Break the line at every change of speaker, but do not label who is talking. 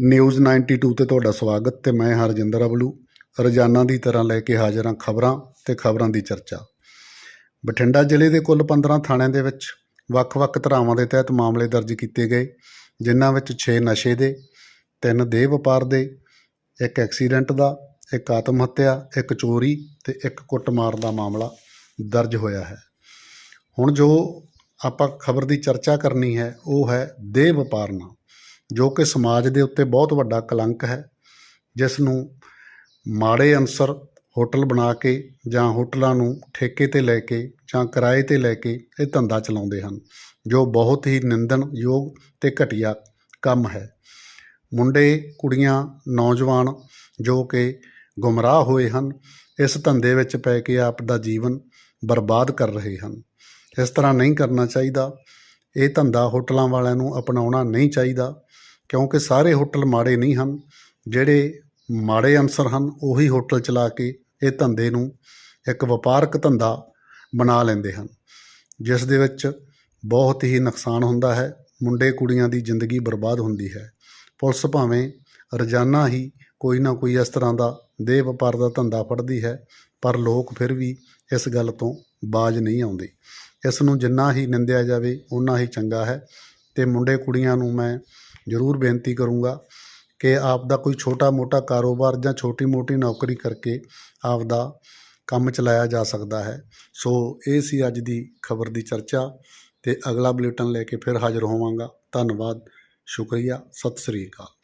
News 92 ਤੇ ਤੁਹਾਡਾ ਸਵਾਗਤ ਤੇ ਮੈਂ ਹਰਜਿੰਦਰ ਅਬਲੂ। ਰੋਜ਼ਾਨਾ ਦੀ ਤਰ੍ਹਾਂ ਲੈ ਕੇ ਹਾਜ਼ਰ ਹਾਂ ਖਬਰਾਂ ਤੇ ਖਬਰਾਂ ਦੀ ਚਰਚਾ। ਬਠਿੰਡਾ ਜ਼ਿਲ੍ਹੇ ਦੇ ਕੁੱਲ 15 ਥਾਣਿਆਂ ਦੇ ਵਿੱਚ ਵੱਖ-ਵੱਖ ਧਾਰਾਵਾਂ ਦੇ ਤਹਿਤ ਮਾਮਲੇ ਦਰਜ ਕੀਤੇ ਗਏ, ਜਿਨ੍ਹਾਂ ਵਿੱਚ 6 ਨਸ਼ੇ ਦੇ 3 ਦੇਹ ਵਪਾਰ ਦੇ, ਇੱਕ ਐਕਸੀਡੈਂਟ ਦਾ, ਇੱਕ ਆਤਮ ਹੱਤਿਆ ਇੱਕ ਚੋਰੀ ਤੇ ਇੱਕ ਕੁੱਟਮਾਰ ਦਾ ਮਾਮਲਾ ਦਰਜ ਹੋਇਆ ਹੈ। ਹੁਣ ਜੋ ਆਪਾਂ ਖਬਰ ਦੀ ਚਰਚਾ ਕਰਨੀ ਹੈ, ਉਹ ਹੈ ਦੇਹ ਵਪਾਰ ਨਾਲ। ਜੋ ਕਿ ਸਮਾਜ ਦੇ ਉੱਤੇ ਬਹੁਤ ਵੱਡਾ ਕਲੰਕ ਹੈ ਜਿਸ ਨੂੰ ਮਾੜੇ ਅਨਸਰ ਹੋਟਲ ਬਣਾ ਕੇ ਜਾਂ ਹੋਟਲਾਂ ਨੂੰ ਠੇਕੇ ਤੇ ਲੈ ਕੇ ਜਾਂ ਕਿਰਾਏ ਤੇ ਲੈ ਕੇ ਇਹ ਧੰਦਾ ਚਲਾਉਂਦੇ ਹਨ, ਜੋ ਬਹੁਤ ਹੀ ਨਿੰਦਣਯੋਗ ਤੇ ਘਟੀਆ ਕੰਮ ਹੈ। ਮੁੰਡੇ, ਕੁੜੀਆਂ, ਨੌਜਵਾਨ ਜੋ ਕਿ ਗੁੰਮਰਾਹ ਹੋਏ ਹਨ, ਇਸ ਧੰਦੇ ਵਿੱਚ ਪੈ ਕੇ ਆਪ ਦਾ ਜੀਵਨ ਬਰਬਾਦ ਕਰ ਰਹੇ ਹਨ। ਇਸ ਤਰ੍ਹਾਂ ਨਹੀਂ ਕਰਨਾ ਚਾਹੀਦਾ, ਇਹ ਧੰਦਾ ਹੋਟਲਾਂ ਵਾਲਿਆਂ ਨੂੰ ਅਪਣਾਉਣਾ ਨਹੀਂ ਚਾਹੀਦਾ ਕਿਉਂਕਿ ਸਾਰੇ ਹੋਟਲ ਮਾੜੇ ਨਹੀਂ ਹਨ, ਜਿਹੜੇ ਮਾੜੇ ਅਨਸਰ ਹਨ, ਉਹੀ ਹੋਟਲ ਚਲਾ ਕੇ ਇਹ ਧੰਦੇ ਨੂੰ ਇੱਕ ਵਪਾਰਕ ਧੰਦਾ ਬਣਾ ਲੈਂਦੇ ਹਨ। ਜਿਸ ਦੇ ਵਿੱਚ ਬਹੁਤ ਹੀ ਨੁਕਸਾਨ ਹੁੰਦਾ ਹੈ, ਮੁੰਡੇ ਕੁੜੀਆਂ ਦੀ ਜ਼ਿੰਦਗੀ ਬਰਬਾਦ ਹੁੰਦੀ ਹੈ। ਪੁਲਿਸ ਭਾਵੇਂ ਰੋਜ਼ਾਨਾ ਹੀ ਕੋਈ ਨਾ ਕੋਈ ਇਸ ਤਰ੍ਹਾਂ ਦਾ ਦੇਹ ਵਪਾਰ ਦਾ ਧੰਦਾ ਫੜਦੀ ਹੈ, ਪਰ ਲੋਕ ਫਿਰ ਵੀ ਇਸ ਗੱਲ ਤੋਂ ਬਾਜ ਨਹੀਂ ਆਉਂਦੇ। ਇਸ ਨੂੰ ਜਿੰਨਾ ਹੀ ਨਿੰਦਿਆ ਜਾਵੇ ਉਨਾ ਹੀ ਚੰਗਾ ਹੈ। ਤੇ ਮੁੰਡੇ ਕੁੜੀਆਂ ਨੂੰ ਮੈਂ ਜ਼ਰੂਰ ਬੇਨਤੀ ਕਰੂੰਗਾ ਕਿ ਆਪ ਦਾ ਕੋਈ ਛੋਟਾ ਮੋਟਾ ਕਾਰੋਬਾਰ ਜਾਂ ਛੋਟੀ ਮੋਟੀ ਨੌਕਰੀ ਕਰਕੇ ਆਪ ਦਾ ਕੰਮ ਚਲਾਇਆ ਜਾ ਸਕਦਾ ਹੈ। ਸੋ ਇਹ ਸੀ ਅੱਜ ਦੀ ਖਬਰ ਦੀ ਚਰਚਾ ਤੇ ਅਗਲਾ ਬੁਲੇਟਿਨ ਲੈ ਕੇ ਫਿਰ ਹਾਜ਼ਰ ਹੋਵਾਂਗਾ। ਧੰਨਵਾਦ, ਸ਼ੁਕਰੀਆ, ਸਤਿ ਸ੍ਰੀ ਅਕਾਲ।